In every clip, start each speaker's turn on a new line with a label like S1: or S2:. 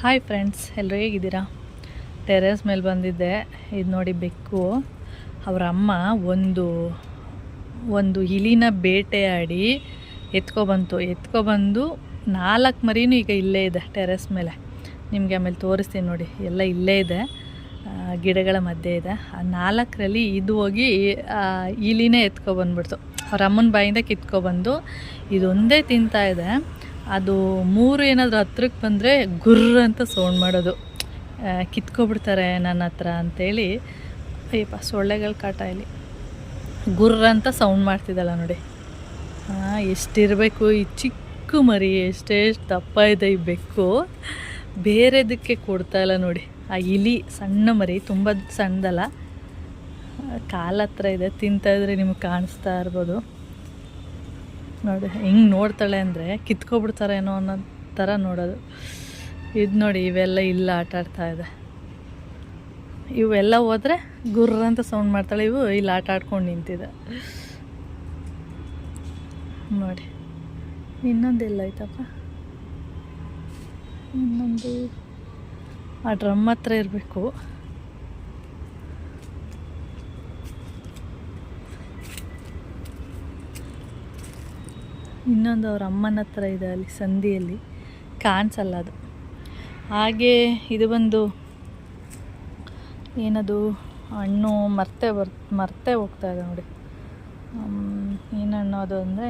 S1: Hi friends ಎಲ್ಲರೂ ಹೇಗಿದ್ದೀರಾ? Terrace ಮೇಲೆ ಬಂದಿದ್ದೆ. ಇದು ನೋಡಿ ಬೆಕ್ಕು. ಅವರ ಅಮ್ಮ ಒಂದು ಒಂದು ಇಲಿನ ಬೇಟೆಯಾಡಿ ಎತ್ಕೊಬಂತು ಎತ್ಕೊಬಂದು ನಾಲ್ಕು ಮರಿನೂ ಈಗ ಇಲ್ಲೇ ಇದೆ ಟೆರೇಸ್ ಮೇಲೆ. ನಿಮಗೆ ಆಮೇಲೆ ತೋರಿಸ್ತೀನಿ ನೋಡಿ. ಎಲ್ಲ ಇಲ್ಲೇ ಇದೆ. ಗಿಡಗಳ ಮಧ್ಯೆ ಇದೆ. ಆ ನಾಲ್ಕರಲ್ಲಿ ಇದು ಹೋಗಿ ಇಲಿನೇ ಎತ್ಕೊಬಂದ್ಬಿಡ್ತು ಅವ್ರ ಅಮ್ಮನ ಬಾಯಿಂದ ಕಿತ್ಕೊಬಂದು ಇದೊಂದೇ ತಿಂತಾ ಇದೆ. ಅದು ಮೂರು ಏನಾದರೂ ಹತ್ರಕ್ಕೆ ಬಂದರೆ ಗುರ್ರ ಅಂತ ಸೌಂಡ್ ಮಾಡೋದು. ಕಿತ್ಕೊಬಿಡ್ತಾರೆ ನನ್ನ ಹತ್ರ ಅಂಥೇಳಿ ಅಯ್ಯಪ್ಪ, ಸೊಳ್ಳೆಗಳ ಕಾಟ ಇಲ್ಲಿ. ಗುರ್ರ ಅಂತ ಸೌಂಡ್ ಮಾಡ್ತಿದ್ದಲ್ಲ ನೋಡಿ. ಎಷ್ಟಿರಬೇಕು, ಈ ಚಿಕ್ಕ ಮರಿ ಎಷ್ಟೆಷ್ಟು ದಪ್ಪ ಇದೆ ಈ ಬೆಕ್ಕು. ಬೇರೆದಕ್ಕೆ ಕೊಡ್ತಾ ಇಲ್ಲ ನೋಡಿ. ಆ ಇಲಿ, ಸಣ್ಣ ಮರಿ, ತುಂಬ ಸಣ್ಣದಲ್ಲ. ಕಾಲ ಹತ್ರ ಇದೆ ತಿಂತಾಯಿದ್ರೆ ನಿಮಗೆ ಕಾಣಿಸ್ತಾ ಇರ್ಬೋದು. ನೋಡಿ, ಹೆಂಗೆ ನೋಡ್ತಾಳೆ ಅಂದರೆ ಕಿತ್ಕೊಬಿಡ್ತಾರೇನೋ ಅನ್ನೋ ಥರ ನೋಡೋದು. ಇದು ನೋಡಿ, ಇವೆಲ್ಲ ಇಲ್ಲ, ಆಟ ಆಡ್ತಾ ಇದೆ. ಇವೆಲ್ಲ ಹೋದರೆ ಗುರ್ರ ಅಂತ ಸೌಂಡ್ ಮಾಡ್ತಾಳೆ, ಇವು ಇಲ್ಲಿ, ಆಟ ಆಡ್ಕೊಂಡು ನಿಂತಿದೆ. ನೋಡಿ ಇನ್ನೊಂದೆಲ್ಲ ಆಯ್ತಪ್ಪ? ಇನ್ನೊಂದು, ಆ ಡ್ರಮ್ ಹತ್ರ ಇರಬೇಕು. ಇನ್ನೊಂದು ಅವ್ರ ಅಮ್ಮನ ಹತ್ರ ಇದೆ ಅಲ್ಲಿ, ಸಂದಿಯಲ್ಲಿ. ಕಾಣಿಸಲ್ಲ ಅದು. ಹಾಗೆ ಇದು ಬಂದು ಏನದು, ಹಣ್ಣು ಮರ್ತೆ ಬರ್, ಮರ್ತೆ ಹೋಗ್ತಾ ಇದೆ ನೋಡಿ. ಏನು ಹಣ್ಣು ಅದು ಅಂದರೆ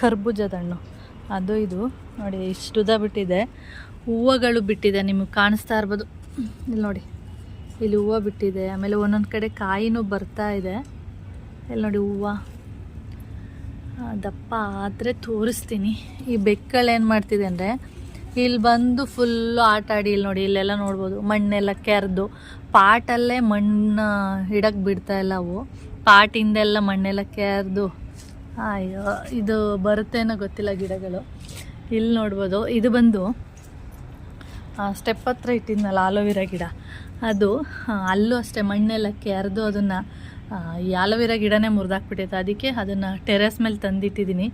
S1: ಕರ್ಬೂಜದ ಹಣ್ಣು. ಅದು ಇದು. ನೋಡಿ, ಇಷ್ಟು ಉದ ಬಿಟ್ಟಿದೆ. ಹೂವುಗಳು ಬಿಟ್ಟಿದೆ, ನಿಮಗೆ ಕಾಣಿಸ್ತಾ ಇರ್ಬೋದು. ಇಲ್ಲಿ ನೋಡಿ, ಇಲ್ಲಿ ಹೂವು ಬಿಟ್ಟಿದೆ. ಆಮೇಲೆ ಒಂದೊಂದು ಕಡೆ ಕಾಯಿನೂ ಬರ್ತಾ ಇದೆ. ಇಲ್ಲಿ ನೋಡಿ, ಹೂವು. ದಪ್ಪ ಆದರೆ ತೋರಿಸ್ತೀನಿ. ಈ ಬೆಕ್ಕಳು ಏನು ಮಾಡ್ತಿದೆ ಅಂದರೆ ಇಲ್ಲಿ ಬಂದು ಫುಲ್ಲು ಆಟ ಆಡಿ ಇಲ್ಲಿ ನೋಡಿ, ಇಲ್ಲೆಲ್ಲ ನೋಡ್ಬೋದು. ಮಣ್ಣೆಲ್ಲ ಕೆರೆದು, ಪಾಟಲ್ಲೇ ಮಣ್ಣು ಹಿಡಕ್ಕೆ ಬಿಡ್ತಾ ಇಲ್ಲ ಅವು. ಪಾಟಿಂದೆಲ್ಲ ಮಣ್ಣೆಲ್ಲ ಕೆರೆದು, ಅಯ್ಯೋ, ಇದು ಬರುತ್ತೇನೋ ಗೊತ್ತಿಲ್ಲ ಗಿಡಗಳು. ಇಲ್ಲಿ ನೋಡ್ಬೋದು, ಇದು ಬಂದು ಸ್ಟೆಪ್ ಹತ್ರ ಇಟ್ಟಿದ್ನಲ್ಲ, ಆಲೋವೆರಾ ಗಿಡ. ಅದು ಅಲ್ಲೂ ಅಷ್ಟೇ ಮಣ್ಣೆಲ್ಲ ಕೆರೆದು ಅದನ್ನು ಈ ಆಲೋವೆರಾ ಗಿಡನೇ ಮುರಿದಾಕ್ಬಿಟ್ಟಿತ್ತು. ಅದಕ್ಕೆ ಅದನ್ನು ಟೆರೆಸ್ ಮೇಲೆ ತಂದಿಟ್ಟಿದ್ದೀನಿ.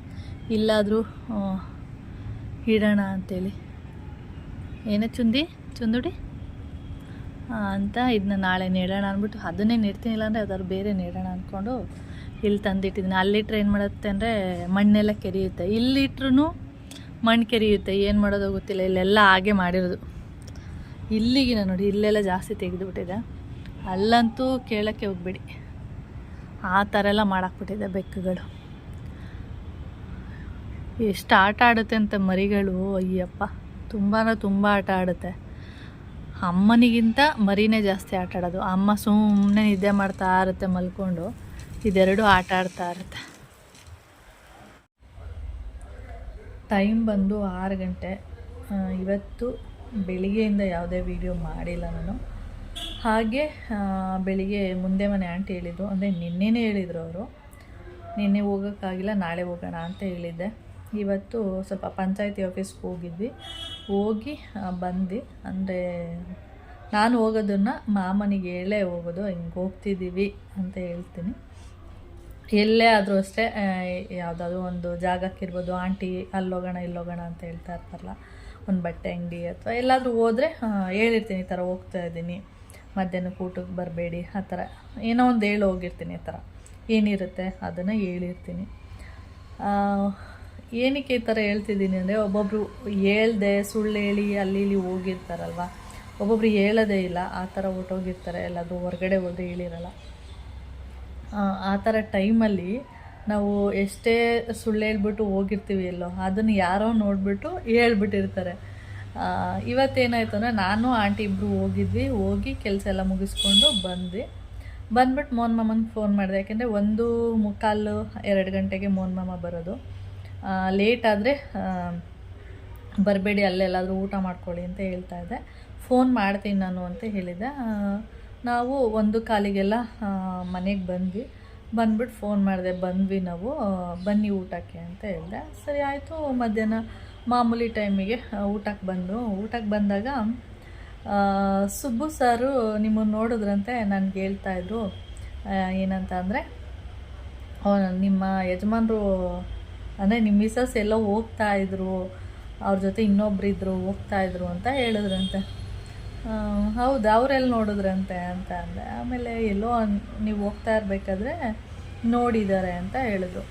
S1: ಇಲ್ಲಾದರೂ ಇಡೋಣ ಅಂತೇಳಿ. ಏನೇ ಚುಂದಿ? ಚುಂದುಡಿ? ಅಂತ ಇದನ್ನ ನಾಳೆ ನೆಡೋಣ ಅಂದ್ಬಿಟ್ಟು ಅದನ್ನೇ ನೆಡ್ತೀನಿ, ಇಲ್ಲಾಂದರೆ ಯಾವ್ದಾದ್ರು ಬೇರೆ ನೆಡೋಣ ಅಂದ್ಕೊಂಡು ಇಲ್ಲಿ ತಂದಿಟ್ಟಿದ್ದೀನಿ. ಅಲ್ಲಿಟ್ರೆ ಏನು ಮಾಡುತ್ತೆ ಅಂದರೆ ಮಣ್ಣೆಲ್ಲ ಕೆರಿಯುತ್ತೆ. ಇಲ್ಲಿಟ್ರೂ ಮಣ್ಣು ಕೆರಿಯುತ್ತೆ. ಏನು ಮಾಡೋದು ಗೊತ್ತಿಲ್ಲ. ಇಲ್ಲೆಲ್ಲ ಹಾಗೆ ಮಾಡಿರೋದು. ಇಲ್ಲಿಗಿನ ನೋಡಿ, ಇಲ್ಲೆಲ್ಲ ಜಾಸ್ತಿ ತೆಗೆದುಬಿಟ್ಟಿದೆ. ಅಲ್ಲಂತೂ ಕೇಳೋಕ್ಕೆ ಹೋಗ್ಬೇಡಿ. ಆ ಥರ ಎಲ್ಲ ಮಾಡಾಕ್ಬಿಟ್ಟಿದೆ ಬೆಕ್ಕುಗಳು. ಎಷ್ಟು ಆಟ ಆಡುತ್ತೆ ಅಂತ ಮರಿಗಳು, ಅಯ್ಯಪ್ಪ. ತುಂಬಾ ತುಂಬ ಆಟ ಆಡುತ್ತೆ. ಅಮ್ಮನಿಗಿಂತ ಮರಿನೇ ಜಾಸ್ತಿ ಆಟ ಆಡೋದು. ಅಮ್ಮ ಸುಮ್ಮನೆ ನಿದ್ದೆ ಮಾಡ್ತಾ ಇರುತ್ತೆ ಮಲ್ಕೊಂಡು. ಇದೆರಡು ಆಟ ಆಡ್ತಾ ಇರುತ್ತೆ. ಟೈಮ್ ಬಂದು ಆರು ಗಂಟೆ. ಇವತ್ತು ಬೆಳಿಗ್ಗೆಯಿಂದ ಯಾವುದೇ ವೀಡಿಯೋ ಮಾಡಿಲ್ಲ ನಾನು. ಹಾಗೆ ಬೆಳಿಗ್ಗೆ ಮುಂದೆ ಮನೆ ಆಂಟಿ ಹೇಳಿದರು. ಅಂದರೆ ನಿನ್ನೆನೇ ಹೇಳಿದರು ಅವರು. ನಿನ್ನೆ ಹೋಗೋಕ್ಕಾಗಿಲ್ಲ, ನಾಳೆ ಹೋಗೋಣ ಅಂತ ಹೇಳಿದ್ದೆ. ಇವತ್ತು ಸ್ವಲ್ಪ ಪಂಚಾಯತಿ ಆಫೀಸ್ಗೆ ಹೋಗಿದ್ವಿ. ಹೋಗಿ ಬಂದು ಅಂದರೆ ನಾನು ಹೋಗೋದನ್ನು ಮಾಮನಿಗೆ ಹೇಳೇ ಹೋಗೋದು, ಹಿಂಗೆ ಹೋಗ್ತಿದ್ದೀವಿ ಅಂತ ಹೇಳ್ತೀನಿ. ಎಲ್ಲೇ ಆದರೂ ಅಷ್ಟೇ ಯಾವುದಾದ್ರು ಒಂದು ಜಾಗಕ್ಕಿರ್ಬೋದು ಆಂಟಿ ಅಲ್ಲೋಗೋಣ, ಇಲ್ಲೋಗೋಣ ಅಂತ ಹೇಳ್ತಾ ಇರ್ತಾರಲ್ಲ, ಒಂದು ಬಟ್ಟೆ ಅಂಗಡಿ ಅಥವಾ ಎಲ್ಲಾದರೂ ಹೋದರೆ ಹೇಳಿರ್ತೀನಿ, ಈ ಥರ ಹೋಗ್ತಾ ಇದ್ದೀನಿ ಮಧ್ಯಾಹ್ನಕ್ಕೆ ಊಟಕ್ಕೆ ಬರಬೇಡಿ ಆ ಥರ. ಏನೋ ಒಂದು ಹೇಳಿ ಹೋಗಿರ್ತೀನಿ ಆ ಥರ. ಏನಿರುತ್ತೆ ಅದನ್ನು ಹೇಳಿರ್ತೀನಿ. ಏನಕ್ಕೆ ಈ ಥರ ಹೇಳ್ತಿದ್ದೀನಿ ಅಂದರೆ ಒಬ್ಬೊಬ್ಬರು ಹೇಳ್ದೆ ಸುಳ್ಳು ಹೇಳಿ ಅಲ್ಲಿ ಇಲ್ಲಿ ಹೋಗಿರ್ತಾರಲ್ವ? ಒಬ್ಬೊಬ್ರು ಹೇಳೋದೇ ಇಲ್ಲ ಆ ಥರ ಹೊರ್ಟೋಗಿರ್ತಾರೆ ಎಲ್ಲಾದರೂ ಹೊರಗಡೆ ಹೋದ್ರೆ ಹೇಳಿರಲ್ಲ. ಆ, ಥರ ಟೈಮಲ್ಲಿ ನಾವು ಎಷ್ಟೇ ಸುಳ್ಳು ಹೇಳ್ಬಿಟ್ಟು ಹೋಗಿರ್ತೀವಿ ಎಲ್ಲೋ ಅದನ್ನು ಯಾರೋ ನೋಡಿಬಿಟ್ಟು ಹೇಳ್ಬಿಟ್ಟಿರ್ತಾರೆ. ಇವತ್ತೇನಾಯ್ತು ಅಂದರೆ ನಾನು, ಆಂಟಿ ಇಬ್ಬರು ಹೋಗಿದ್ವಿ. ಹೋಗಿ ಕೆಲಸ ಎಲ್ಲ ಮುಗಿಸ್ಕೊಂಡು ಬಂದ್ವಿ. ಬಂದ್ಬಿಟ್ಟು ಮೋನ್ ಮಾಮನಿಗೆ ಫೋನ್ ಮಾಡಿದೆ. ಯಾಕೆಂದರೆ ಒಂದು ಮುಕ್ಕಾಲು ಎರಡು ಗಂಟೆಗೆ ಮೋನ್ ಮಾಮ ಬರೋದು. ಲೇಟ್ ಆದರೆ ಬರಬೇಡಿ ಅಲ್ಲೆಲ್ಲಾದರೂ ಊಟ ಮಾಡ್ಕೊಳ್ಳಿ ಅಂತ ಹೇಳ್ತಾ ಇದ್ದೆ. ಫೋನ್ ಮಾಡ್ತೀನಿ ನಾನು ಅಂತ ಹೇಳಿದೆ ನಾವು ಒಂದು ಕಾಲಿಗೆಲ್ಲ ಮನೆಗೆ ಬಂದ್ವಿ. ಬಂದ್ಬಿಟ್ಟು ಫೋನ್ ಮಾಡಿದೆ, ಬಂದ್ವಿ ನಾವು. ಬನ್ನಿ ಊಟಕ್ಕೆ ಅಂತ ಹೇಳಿದೆ. ಸರಿ, ಆಯಿತು. ಮಧ್ಯಾಹ್ನ ಮಾಮೂಲಿ ಟೈಮಿಗೆ ಊಟಕ್ಕೆ ಬಂದು. ಊಟಕ್ಕೆ ಬಂದಾಗ ಸುಬ್ಬು ಸಾರು ನಿಮ್ಮನ್ನು ನೋಡಿದ್ರಂತೆ, ನನಗೆ ಹೇಳ್ತಾಯಿದ್ರು ಏನಂತ ಅಂದರೆ ನಿಮ್ಮ ಯಜಮಾನರು, ಅಂದರೆ ನಿಮ್ಮ ಮಿಸಸ್ ಎಲ್ಲೋ ಹೋಗ್ತಾ ಇದ್ರು, ಅವ್ರ ಜೊತೆ ಇನ್ನೊಬ್ರು ಇದ್ರು, ಹೋಗ್ತಾ ಇದ್ರು ಅಂತ ಹೇಳಿದ್ರಂತೆ. ಹೌದಾ ಅವರೆಲ್ಲಿ ನೋಡಿದ್ರಂತೆ ಅಂತ ಅಂದೆ. ಆಮೇಲೆ ಎಲ್ಲೋ ನೀವು ಹೋಗ್ತಾ ಇರಬೇಕಾದ್ರೆ ನೋಡಿದ್ದಾರೆ ಅಂತ ಹೇಳಿದ್ರು.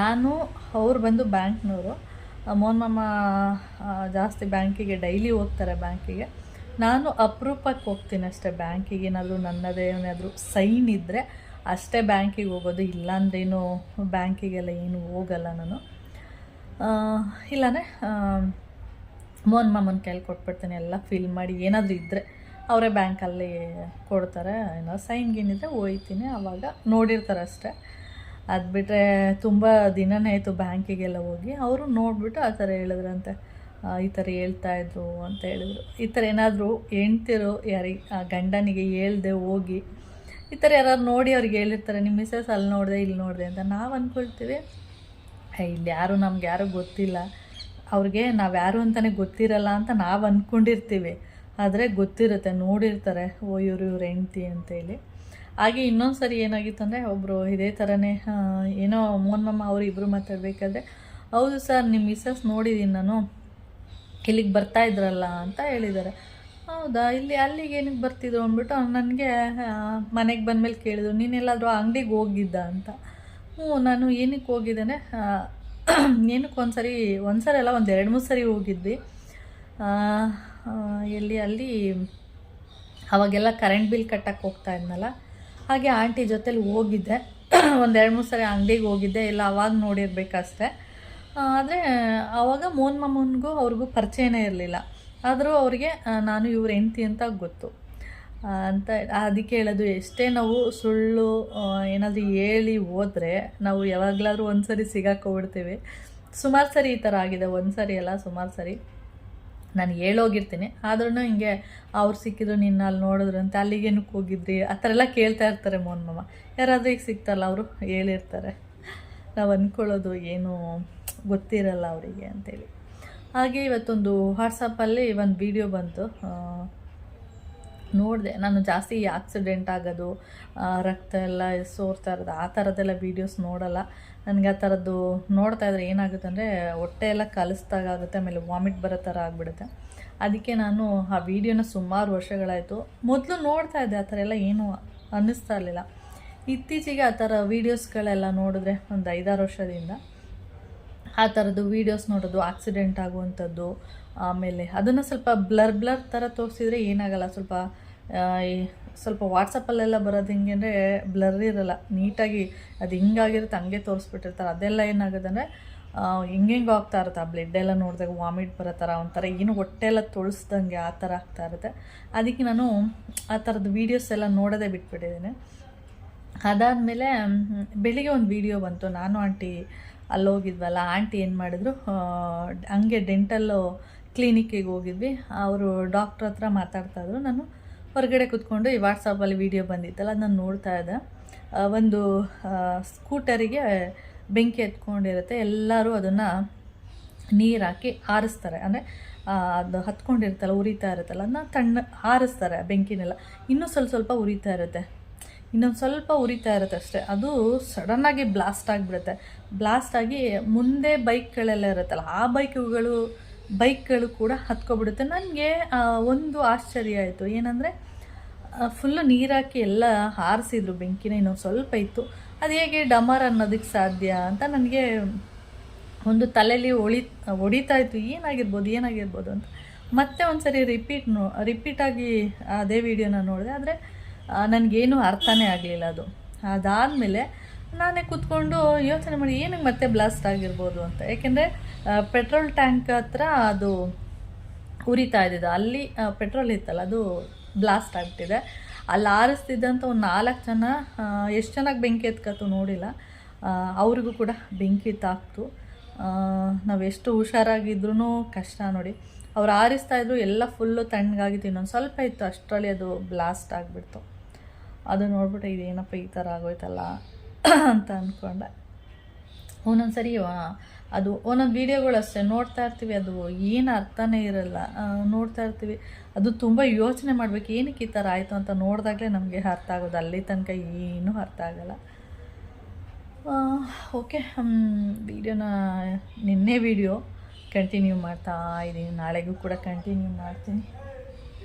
S1: ನಾನು, ಅವ್ರು ಬಂದು ಬ್ಯಾಂಕ್ನವರು. ಮೋಹನ್ ಮಾಮ ಜಾಸ್ತಿ ಬ್ಯಾಂಕಿಗೆ, ಡೈಲಿ ಹೋಗ್ತಾರೆ ಬ್ಯಾಂಕಿಗೆ. ನಾನು ಅಪರೂಪಕ್ಕೆ ಹೋಗ್ತೀನಿ ಅಷ್ಟೇ. ಬ್ಯಾಂಕಿಗೆ ಏನಾದರೂ ನನ್ನದೇ ಏನಾದರೂ ಸೈನ್ ಇದ್ದರೆ ಅಷ್ಟೇ ಬ್ಯಾಂಕಿಗೆ ಹೋಗೋದು. ಇಲ್ಲಾಂದ್ರೇನು ಬ್ಯಾಂಕಿಗೆಲ್ಲ ಏನು ಹೋಗಲ್ಲ ನಾನು. ಇಲ್ಲಾಂದರೆ ಮೋಹನ್ ಮಾಮನ ಕೈಲಿ ಕೊಟ್ಬಿಡ್ತೀನಿ. ಎಲ್ಲ ಫಿಲ್ ಮಾಡಿ ಏನಾದರೂ ಇದ್ದರೆ ಅವರೇ ಬ್ಯಾಂಕಲ್ಲಿ ಕೊಡ್ತಾರೆ. ಏನೋ ಸೈನ್ಗೇನಿದ್ರೆ ಹೋಯ್ತೀನಿ. ಆವಾಗ ನೋಡಿರ್ತಾರೆ ಅಷ್ಟೇ. ಅದು ಬಿಟ್ಟರೆ ತುಂಬ ದಿನನೇ ಆಯಿತು ಬ್ಯಾಂಕಿಗೆಲ್ಲ ಹೋಗಿ. ಅವರು ನೋಡಿಬಿಟ್ಟು ಆ ಥರ ಹೇಳಿದ್ರಂತೆ. ಈ ಥರ ಹೇಳ್ತಾ ಇದ್ರು ಅಂತ ಹೇಳಿದ್ರು. ಈ ಥರ ಏನಾದರೂ ಹೆಂಡ್ತಿರು ಯಾರಿಗೆ ಆ ಗಂಡನಿಗೆ ಹೇಳ್ದೆ ಹೋಗಿ ಈ ಥರ ಯಾರು ನೋಡಿ ಅವ್ರಿಗೆ ಹೇಳಿರ್ತಾರೆ ನಿಮ್ಮ ಮಿಸ್ಸಸ್ ಅಲ್ಲಿ ನೋಡಿದೆ ಇಲ್ಲಿ ನೋಡಿದೆ ಅಂತ ನಾವು ಅಂದ್ಕೊಳ್ತೀವಿ "ಏ, ಇಲ್ಲಿ ಯಾರು ನಮ್ಗೆ ಯಾರು ಗೊತ್ತಿಲ್ಲ. ಅವ್ರಿಗೆ ನಾವು ಯಾರು ಅಂತಲೇ ಗೊತ್ತಿರಲ್ಲ ಅಂತ ನಾವು ಅಂದ್ಕೊಂಡಿರ್ತೀವಿ ಆದರೆ ಗೊತ್ತಿರುತ್ತೆ ನೋಡಿರ್ತಾರೆ. ಓ ಇವರು ಇವ್ರ ಹೆಂಡ್ತಿ ಅಂತೇಳಿ. ಹಾಗೆ ಇನ್ನೊಂದು ಸರಿ ಏನಾಗಿತ್ತು ಅಂದರೆ ಒಬ್ಬರು ಇದೇ ಥರನೇ ಏನೋ ಮೋಹನ್ ಮಾಮ ಅವರು ಇಬ್ಬರು ಮಾತಾಡಬೇಕಾದ್ರೆ, ಹೌದು ಸರ್ ನಿಮ್ಮ ಮಿಸ್ಸಸ್ ನೋಡಿದ್ದೀನಿ ನಾನು. ಇಲ್ಲಿಗೆ ಬರ್ತಾ ಇದ್ರಲ್ಲ ಅಂತ ಹೇಳಿದ್ದಾರೆ ಹೌದಾ? ಇಲ್ಲಿ, ಅಲ್ಲಿಗೆ ಏನಕ್ಕೆ ಬರ್ತಿದ್ರು? ಅಂದ್ಬಿಟ್ಟು ನನಗೆ ಮನೆಗೆ ಬಂದಮೇಲೆ ಕೇಳಿದ್ರು, ನೀನೆಲ್ಲಾದರೂ ಅಂಗಡಿಗೆ ಹೋಗಿದ್ದ? ಅಂತ. ಹ್ಞೂ, ನಾನು ಏನಕ್ಕೆ ಹೋಗಿದ್ದೇನೆ? ಏನಕ್ಕೆ ಒಂದು ಸರಿ, ಒಂದು ಅಲ್ಲ, ಒಂದು ಎರಡು ಮೂರು ಸರಿ ಹೋಗಿದ್ವಿ. ಎಲ್ಲಿ, ಅಲ್ಲಿ, ಅವಾಗೆಲ್ಲ ಕರೆಂಟ್ ಬಿಲ್ ಕಟ್ಟಕ್ಕೆ ಹೋಗ್ತಾ ಇದ್ನಲ್ಲ. ಹಾಗೆ ಆಂಟಿ ಜೊತೇಲಿ ಹೋಗಿದ್ದೆ. ಒಂದು ಎರಡು ಮೂರು ಸರಿ ಅಂಗಡಿಗೆ ಹೋಗಿದ್ದೆ. ಇಲ್ಲ ಅವಾಗ ನೋಡಿರ್ಬೇಕಷ್ಟೆ. ಆದರೆ ಆವಾಗ ಮೋನ್ ಮಾಮೂನ್ಗೂ ಅವ್ರಿಗೂ ಪರಿಚಯನೇ ಇರಲಿಲ್ಲ. ಆದರೂ ಅವ್ರಿಗೆ ನಾನು ಇವ್ರ ಹೆಂಡ್ತಿ ಅಂತ ಗೊತ್ತು. ಅಂತ ಅದಕ್ಕೆ ಹೇಳೋದು, ಎಷ್ಟೇ ನಾವು ಸುಳ್ಳು ಏನಾದರೂ ಹೇಳಿ ಹೋದರೆ ನಾವು ಯಾವಾಗಲಾದ್ರೂ ಒಂದು ಸರಿ ಸಿಗಾಕೋಬಿಡ್ತೀವಿ ಸುಮಾರು ಸರಿ ಈ ಥರ ಆಗಿದೆ. ಒಂದು ಸರಿ ಅಲ್ಲ, ಸುಮಾರು ಸರಿ. ನಾನು ಹೇಳೋಗಿರ್ತೀನಿ. ಆದ್ರೂ ಹಿಂಗೆ ಅವ್ರು ಸಿಕ್ಕಿದ್ರು ನಿನ್ನ ಅಲ್ಲಿ ನೋಡಿದ್ರು ಅಂತ ಅಲ್ಲಿಗೇನು ಹೋಗಿದ್ರಿ? ಆ ಥರ ಎಲ್ಲ ಕೇಳ್ತಾ ಇರ್ತಾರೆ ಮೋಹನ್ ಮಾಮ. ಯಾರಾದರೂ ಈಗ ಸಿಗ್ತಾರಲ್ಲ ಅವರು ಹೇಳಿರ್ತಾರೆ. ನಾವು ಅಂದ್ಕೊಳ್ಳೋದು ಏನು ಗೊತ್ತಿರಲ್ಲ ಅವರಿಗೆ ಅಂತೇಳಿ. ಹಾಗೆ ಇವತ್ತೊಂದು ವಾಟ್ಸಪ್ಪಲ್ಲಿ ಒಂದು ವಿಡಿಯೋ ಬಂತು. ನೋಡಿದೆ. ನಾನು ಜಾಸ್ತಿ ಆಕ್ಸಿಡೆಂಟ್ ಆಗೋದು ರಕ್ತ ಎಲ್ಲ ಸೋರ್ತಾ ಇರೋದು, ಆ ಥರದ್ದೆಲ್ಲ ವೀಡಿಯೋಸ್ ನೋಡಲ್ಲ. ನನಗೆ ಆ ಥರದ್ದು ನೋಡ್ತಾ ಇದ್ರೆ ಏನಾಗುತ್ತೆ ಅಂದರೆ ಹೊಟ್ಟೆ ಎಲ್ಲ ಕಲಿಸ್ದಾಗುತ್ತೆ ಆಮೇಲೆ ವಾಮಿಟ್ ಬರೋ ಥರ ಆಗಿಬಿಡುತ್ತೆ. ಅದಕ್ಕೆ ನಾನು ಆ ವಿಡಿಯೋನ ಸುಮಾರು ವರ್ಷಗಳಾಯಿತು. ಮೊದಲು ನೋಡ್ತಾ ಇದ್ದೆ, ಆ ಥರ ಎಲ್ಲ ಏನೂ ಅನ್ನಿಸ್ತಾ ಇರಲಿಲ್ಲ. ಇತ್ತೀಚೆಗೆ ಆ ಥರ ವೀಡಿಯೋಸ್ಗಳೆಲ್ಲ ನೋಡಿದ್ರೆ ಒಂದು ಐದಾರು ವರ್ಷದಿಂದ ಆ ಥರದ್ದು ವೀಡಿಯೋಸ್ ನೋಡೋದು, ಆಕ್ಸಿಡೆಂಟ್ ಆಗುವಂಥದ್ದು, ಆಮೇಲೆ ಅದನ್ನು ಸ್ವಲ್ಪ ಬ್ಲರ್ ಬ್ಲರ್ ಥರ ತೋರಿಸಿದ್ರೆ ಏನಾಗಲ್ಲ. ಸ್ವಲ್ಪ ಸ್ವಲ್ಪ ವಾಟ್ಸಪ್ಪಲ್ಲೆಲ್ಲ ಬರೋದು ಹಿಂಗೆ ಅಂದರೆ ಬ್ಲರ್ ಇರಲ್ಲ. ನೀಟಾಗಿ ಅದು ಹಿಂಗಾಗಿರುತ್ತೆ, ಹಂಗೆ ತೋರಿಸ್ಬಿಟ್ಟಿರ್ತಾರೆ. ಅದೆಲ್ಲ ಏನಾಗುತ್ತೆ ಅಂದರೆ ಹಿಂಗೆ ಹಿಂಗೆ ಆಗ್ತಾ ಇರುತ್ತೆ. ಆ ಬ್ಲಡ್ ಎಲ್ಲ ನೋಡಿದಾಗ ವಾಮಿಟ್ ಬರೋ ಥರ, ಒಂಥರ ಏನು ಹೊಟ್ಟೆ ಎಲ್ಲ ತೊಳಸ್ದಂಗೆ ಆ ಥರ ಆಗ್ತಾ ಇರುತ್ತೆ. ಅದಕ್ಕೆ ನಾನು ಆ ಥರದ್ದು ವೀಡಿಯೋಸ್ ಎಲ್ಲ ನೋಡೋದೇ ಬಿಟ್ಬಿಟ್ಟಿದ್ದೀನಿ. ಅದಾದಮೇಲೆ ಬೆಳಿಗ್ಗೆ ಒಂದು ವೀಡಿಯೋ ಬಂತು. ನಾನು ಆಂಟಿ ಅಲ್ಲಿ ಹೋಗಿದ್ವಲ್ಲ ಆಂಟಿ ಏನು ಮಾಡಿದ್ರು ಹಂಗೆ ಡೆಂಟಲ್ಲು ಕ್ಲಿನಿಕ್ಕಿಗೆ ಹೋಗಿದ್ವಿ. ಅವರು ಡಾಕ್ಟ್ರ್ ಹತ್ರ ಮಾತಾಡ್ತಾಯಿದ್ರು ನಾನು ಹೊರಗಡೆ ಕೂತ್ಕೊಂಡು ಈ ವಾಟ್ಸಪ್ಪಲ್ಲಿ ವಿಡಿಯೋ ಬಂದಿತ್ತಲ್ಲ ನಾನು ನೋಡ್ತಾ ಇದ್ದೆ. ಒಂದು ಸ್ಕೂಟರಿಗೆ ಬೆಂಕಿ ಎತ್ಕೊಂಡಿರುತ್ತೆ. ಎಲ್ಲರೂ ಅದನ್ನು ನೀರು ಹಾಕಿ ಆರಿಸ್ತಾರೆ. ಅಂದರೆ ಅದು ಹತ್ಕೊಂಡಿರ್ತಲ್ಲ, ಉರಿತಾ ಇರುತ್ತಲ್ಲ, ಅದನ್ನ ತಣ್ಣ, ಆರಿಸ್ತಾರೆ ಬೆಂಕಿನೆಲ್ಲ. ಇನ್ನೂ ಸ್ವಲ್ಪ ಸ್ವಲ್ಪ ಉರಿತಾ ಇರುತ್ತೆ. ಇನ್ನೊಂದು ಸ್ವಲ್ಪ ಉರಿತಾ ಇರುತ್ತೆ ಅಷ್ಟೇ. ಅದು ಸಡನ್ನಾಗಿ ಬ್ಲಾಸ್ಟ್ ಆಗಿಬಿಡುತ್ತೆ. ಬ್ಲಾಸ್ಟ್ ಆಗಿ ಮುಂದೆ ಬೈಕ್ಗಳೆಲ್ಲ ಇರುತ್ತಲ್ಲ, ಆ ಬೈಕ್ಗಳು ಬೈಕ್ಗಳು ಕೂಡ ಹತ್ಕೊಬಿಡುತ್ತೆ. ನನಗೆ ಒಂದು ಆಶ್ಚರ್ಯ ಆಯಿತು. ಏನಂದರೆ ಫುಲ್ಲು ನೀರಾಕಿ ಎಲ್ಲ ಹಾರಿಸಿದ್ರು ಬೆಂಕಿನ. ಇನ್ನೊಂದು ಸ್ವಲ್ಪ ಇತ್ತು. ಅದು ಹೇಗೆ ಡಮರ್ ಅನ್ನೋದಕ್ಕೆ ಸಾಧ್ಯ ಅಂತ ನನಗೆ ಒಂದು ತಲೆಯಲ್ಲಿ ಒಳಿ ಹೊಡಿತಾ ಇತ್ತು. ಏನಾಗಿರ್ಬೋದು ಏನಾಗಿರ್ಬೋದು ಅಂತ. ಮತ್ತೆ ಒಂದು ಸರಿ ರಿಪೀಟ್ ನೋ ರಿಪೀಟಾಗಿ ಅದೇ ವಿಡಿಯೋನ ನೋಡಿದೆ. ಆದರೆ ನನಗೇನು ಅರ್ಥನೇ ಆಗಲಿಲ್ಲ ಅದು. ಅದಾದಮೇಲೆ ನಾನೇ ಕೂತ್ಕೊಂಡು ಯೋಚನೆ ಮಾಡಿ ಏನಕ್ಕೆ ಮತ್ತೆ ಬ್ಲಾಸ್ಟ್ ಆಗಿರ್ಬೋದು ಅಂತ. ಯಾಕೆಂದರೆ ಪೆಟ್ರೋಲ್ ಟ್ಯಾಂಕ್ ಹತ್ರ ಅದು ಉರಿತಾ ಇದ್ದಿದ್ದು. ಅಲ್ಲಿ ಪೆಟ್ರೋಲ್ ಇತ್ತಲ್ಲ, ಅದು ಬ್ಲಾಸ್ಟ್ ಆಗ್ಬಿಟ್ಟಿದೆ ಅಲ್ಲಿ ಆರಿಸ್ತಿದ್ದಂಥ ಒಂದು ನಾಲ್ಕು ಜನ ಎಷ್ಟು ಚೆನ್ನಾಗಿ ಬೆಂಕಿ ಎತ್ಕತ್ತು ನೋಡಿಲ್ಲ. ಅವ್ರಿಗೂ ಕೂಡ ಬೆಂಕಿ ತಾಕ್ತು. ನಾವೆಷ್ಟು ಹುಷಾರಾಗಿದ್ರೂ ಕಷ್ಟ ನೋಡಿ. ಅವ್ರು ಆರಿಸ್ತಾ ಇದ್ರು, ಎಲ್ಲ ಫುಲ್ಲು ತಣ್ಣಗಾಗಿತ್ತು ಇನ್ನೊಂದು ಸ್ವಲ್ಪ ಇತ್ತು, ಅಷ್ಟರಲ್ಲಿ ಅದು ಬ್ಲಾಸ್ಟ್ ಆಗಿಬಿಡ್ತು. ಅದು ನೋಡ್ಬಿಟ್ಟು ಇದೇನಪ್ಪ ಈ ಥರ ಆಗೋಯ್ತಲ್ಲ ಅಂತ ಅಂದ್ಕೊಂಡೆ ಒಂದೊಂದು ಸರಿ ಅದು ಒಂದೊಂದು ವೀಡಿಯೋಗಳು ಅಷ್ಟೇ, ನೋಡ್ತಾ ಇರ್ತೀವಿ, ಅದು ಏನು ಅರ್ಥನೇ ಇರಲ್ಲ. ನೋಡ್ತಾ ಇರ್ತೀವಿ. ಅದು ತುಂಬ ಯೋಚನೆ ಮಾಡಬೇಕು, ಏನಕ್ಕೆ ಈ ಥರ ಆಯಿತು ಅಂತ ನೋಡಿದಾಗಲೇ ನಮಗೆ ಅರ್ಥ ಆಗೋದು. ಅಲ್ಲಿ ತನಕ ಏನೂ ಅರ್ಥ ಆಗಲ್ಲ. ಓಕೆ ವಿಡಿಯೋನ ನಿನ್ನೆ ವಿಡಿಯೋ ಕಂಟಿನ್ಯೂ ಮಾಡ್ತಾ ಇದ್ದೀನಿ. ನಾಳೆಗೂ ಕೂಡ ಕಂಟಿನ್ಯೂ ಮಾಡ್ತೀನಿ.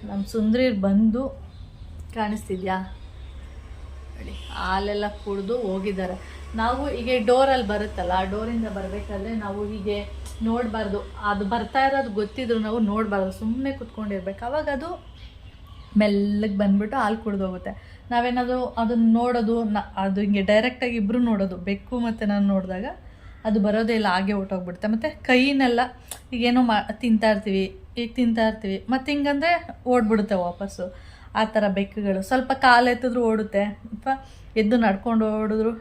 S1: ನಮ್ಮ ಸುಂದ್ರಿ ಬಂದು ಕಾಣಿಸ್ತಿದ್ಯಾ? ಹಾಲೆಲ್ಲ ಕುಡಿದು ಹೋಗಿದ್ದಾರೆ. ನಾವು ಹೀಗೆ ಡೋರಲ್ಲಿ ಬರುತ್ತಲ್ಲ, ಆ ಡೋರಿಂದ ಬರಬೇಕಾದ್ರೆ ನಾವು ಹೀಗೆ ನೋಡಬಾರ್ದು. ಅದು ಬರ್ತಾ ಇರೋದು ಗೊತ್ತಿದ್ರು ನಾವು ನೋಡಬಾರ್ದು. ಸುಮ್ಮನೆ ಕುತ್ಕೊಂಡಿರ್ಬೇಕು. ಅವಾಗ ಅದು ಮೆಲ್ಲಗೆ ಬಂದ್ಬಿಟ್ಟು ಹಾಲು ಕುಡ್ದೋಗುತ್ತೆ. ನಾವೇನಾದರೂ ಅದನ್ನ ನೋಡೋದು, ನ ಅದು ಹಿಂಗೆ ಡೈರೆಕ್ಟಾಗಿ ಇಬ್ಬರು ನೋಡೋದು. ಬೆಕ್ಕು ಮತ್ತು ನಾನು ನೋಡಿದಾಗ ಅದು ಬರೋದೇ ಇಲ್ಲ, ಹಾಗೆ ಹೊರ್ಟೋಗ್ಬಿಡುತ್ತೆ ಮತ್ತು ಕೈನೆಲ್ಲ ಈಗೇನೋ ಮಾ ತಿಂತಾ ಇರ್ತೀವಿ, ಈಗ ತಿಂತಾ ಇರ್ತೀವಿ. ಮತ್ತು ಹಿಂಗಂದರೆ ಓಡ್ಬಿಡುತ್ತೆ ವಾಪಸ್ಸು. ಆ ಥರ ಬೆಕ್ಕುಗಳು. ಸ್ವಲ್ಪ ಕಾಲು ಎತ್ತಿದ್ರು ಓಡುತ್ತೆ. ಅಥವಾ ಎದ್ದು ನಡ್ಕೊಂಡು ಓಡಿದ್ರು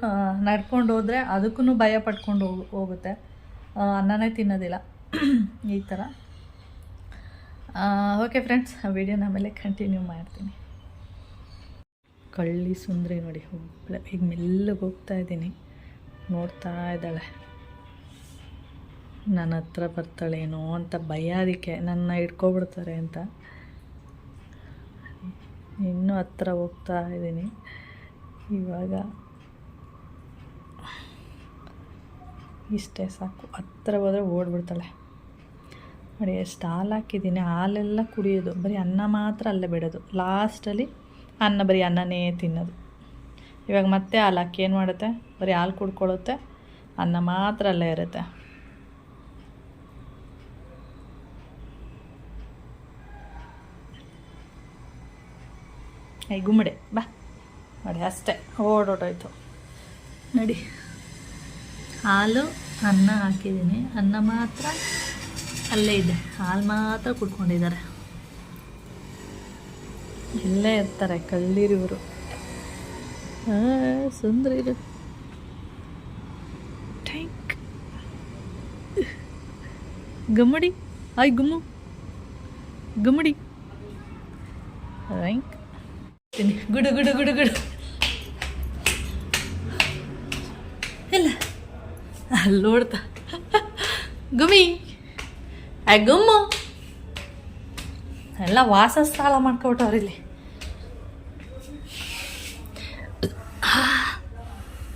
S1: ನಡ್ಕೊಂಡು ಹೋದರೆ ಅದಕ್ಕೂ ಭಯ ಪಡ್ಕೊಂಡು ಹೋಗು, ಹೋಗುತ್ತೆ. ಅನ್ನನೇ ತಿನ್ನೋದಿಲ್ಲ. ಈ ಥರ ಓಕೆ ಫ್ರೆಂಡ್ಸ್ ಆ ವಿಡಿಯೋನ ಆಮೇಲೆ ಕಂಟಿನ್ಯೂ ಮಾಡ್ತೀನಿ. ಕಳ್ಳಿ ಸುಂದ್ರಿ ನೋಡಿ ಒಬ್ಬಳೆ ಈಗ ಮೆಲ್ಲಗೆ ಹೋಗ್ತಾ ಇದ್ದೀನಿ. ನೋಡ್ತಾ ಇದ್ದಾಳೆ. ನನ್ನ ಹತ್ರ ಬರ್ತಾಳೇನೋ ಅಂತ ಭಯ ಅದಕ್ಕೆ ನನ್ನ ಹಿಡ್ಕೊಬಿಡ್ತಾರೆ ಅಂತ. ಇನ್ನೂ ಹತ್ರ ಹೋಗ್ತಾ ಇದ್ದೀನಿ. ಇವಾಗ ಇಷ್ಟೇ ಸಾಕು. ಹತ್ರ ಹೋದರೆ ಓಡ್ಬಿಡ್ತಾಳೆ. ನೋಡಿ, ಎಷ್ಟು ಹಾಲು ಹಾಕಿದ್ದೀನಿ. ಹಾಲೆಲ್ಲ ಕುಡಿಯೋದು. ಬರೀ ಅನ್ನ ಮಾತ್ರ ಅಲ್ಲೇ ಬಿಡೋದು. ಲಾಸ್ಟಲ್ಲಿ ಅನ್ನ, ಬರೀ ಅನ್ನನೇ ತಿನ್ನೋದು. ಇವಾಗ ಮತ್ತೆ ಹಾಲು ಹಾಕಿ ಏನು ಮಾಡುತ್ತೆ? ಬರೀ ಹಾಲು ಕುಡ್ಕೊಳ್ಳುತ್ತೆ. ಅನ್ನ ಮಾತ್ರ ಅಲ್ಲೇ ಇರುತ್ತೆ. ಐ ಗುಮ್ಮಡೆ, ಬಾ. ನೋಡಿ, ಅಷ್ಟೇ. ಓಡೋಟೋಯ್ತು. ನೋಡಿ. ಹಾಲು, ಅನ್ನ ಹಾಕಿದ್ದೀನಿ. ಅನ್ನ ಮಾತ್ರ ಅಲ್ಲೇ ಇದೆ. ಹಾಲು ಮಾತ್ರ ಕುಡ್ಕೊಂಡಿದ್ದಾರೆ. ಇಲ್ಲೇ ಇರ್ತಾರೆ, ಕಳ್ಳೀರಿವರು. ಸುಂದರಿರು ಥ್ಯಾಂಕ್. ಗಮ್ಮಡಿ. ಆಯ್, ಗುಮ್ಮು. ಗಮ್ಮಡಿ. ಗುಡು ಗುಡು ಗುಡು ಗುಡು. ಇಲ್ಲ. ಅಲ್ಲಿ ನೋಡ್ತಾ. ಗುಮಿ ಆ ಗುಮ್ಮು. ಎಲ್ಲ ವಾಸಸ್ಥಳ ಮಾಡ್ಕೊಬಿಟ್ಟವ್ರು ಇಲ್ಲಿ.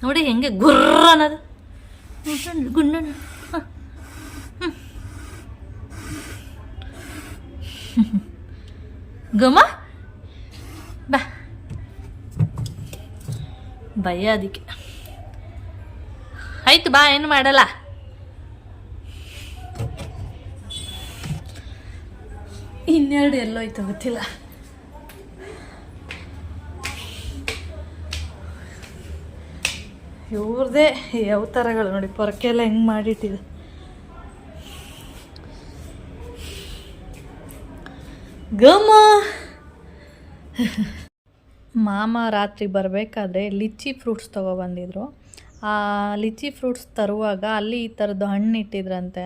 S1: ನೋಡಿ ಹೆಂಗೆ ಗುರ್ರ ಅನ್ನೋದು. ಗುಂಡ ಗಮ ಭಯ ಅದಕ್ಕೆ ಆಯ್ತು ಬಾ, ಏನು ಮಾಡಲ್ಲ. ಇನ್ನೆರಡು ಎಲ್ಲೋಯ್ತು ಗೊತ್ತಿಲ್ಲ. ಇವ್ರದೇ ಯಾವ ಥರಗಳು ನೋಡಿ ಪೊರಕೆ ಎಲ್ಲ ಹೆಂಗೆ ಮಾಡಿಟ್ಟಿದೆ. ಗಮ ಮಾಮ ರಾತ್ರಿ ಬರಬೇಕಾದ್ರೆ ಲಿಚ್ಚಿ ಫ್ರೂಟ್ಸ್ ತೊಗೊಬಂದಿದ್ರು ಆ ಲಿಚ್ಚಿ ಫ್ರೂಟ್ಸ್ ತರುವಾಗ ಅಲ್ಲಿ ಈ ಥರದ್ದು ಹಣ್ಣು ಇಟ್ಟಿದ್ರಂತೆ.